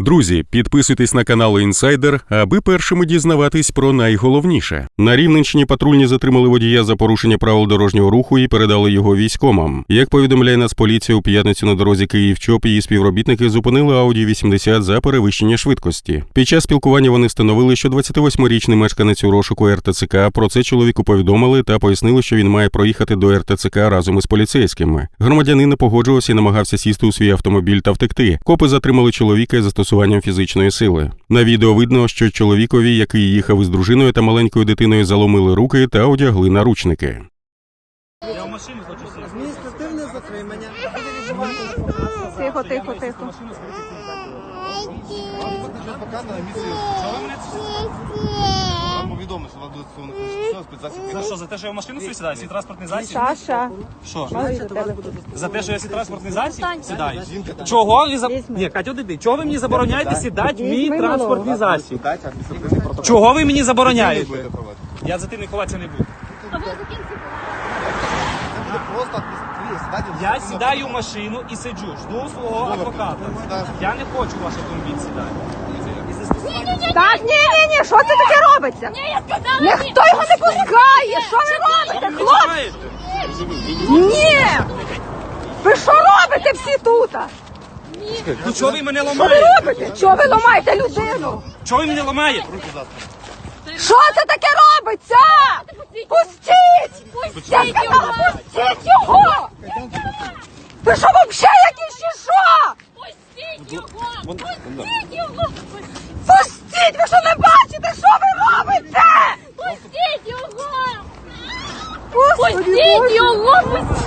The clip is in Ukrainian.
Друзі, підписуйтесь на канал Інсайдер, аби першими дізнаватись про найголовніше. На Рівненщині патрульні затримали водія за порушення правил дорожнього руху і передали його військомам. Як повідомляє Нацполіція, у п'ятницю на дорозі Київ-Чоп її співробітники зупинили Audi 80 за перевищення швидкості. Під час спілкування вони встановили, що 28-річний мешканець у розшуку РТЦК про це чоловіку повідомили та пояснили, що він має проїхати до РТЦК разом із поліцейськими. Громадянин не погоджувався і намагався сісти у свій автомобіль та втекти. Копи затримали чоловіка із застосуванням фізичної сили. На відео видно, що чоловікові, який їхав із дружиною та маленькою дитиною, заломили руки та одягли наручники. Я в машині хочу сісти. Адміністративне затримання. Тихо, тихо, тихо. Показано на Вам повідомо, що вам буде стосовно спецзасіб. за що? За те, що я в машину свій сідаю? Свій транспортний засіб? Саша, Що? За те, що я свій транспортний засіб сідаю? Чого ви за... Ні, Катю, диди, чого ви мені забороняєте сідати в мій транспортний засіб? Дайте адміністративний протокол. Чого ви мені забороняєте? Будете проводити. Я за тим не ховатися не буду. Це буде просто адміністративний сідати. Я сідаю в машину і сиджу, жду свого адвоката. Я не хочу в ваш автомобіль сідати. Так, ні, ні, ні, що таке робиться? Ні, я сказала, Ніхто його не пускає! Що ви робите, хлопці? Ні! Ви що робите всі тут? Ну чого ви мене Що ви ламаєте? робите? Чого ви ламаєте людину? Чого ви мене ламаєте? Що це таке робиться? Пустіть! Я сказала, пустіть його! Ви що взагалі якісь чи що? Пустіть його! Пустіть його! Пустіть! Ви що не бачите, що ви робите? Пустіть його! Господи, Пустіть Боже. його! Пустіть!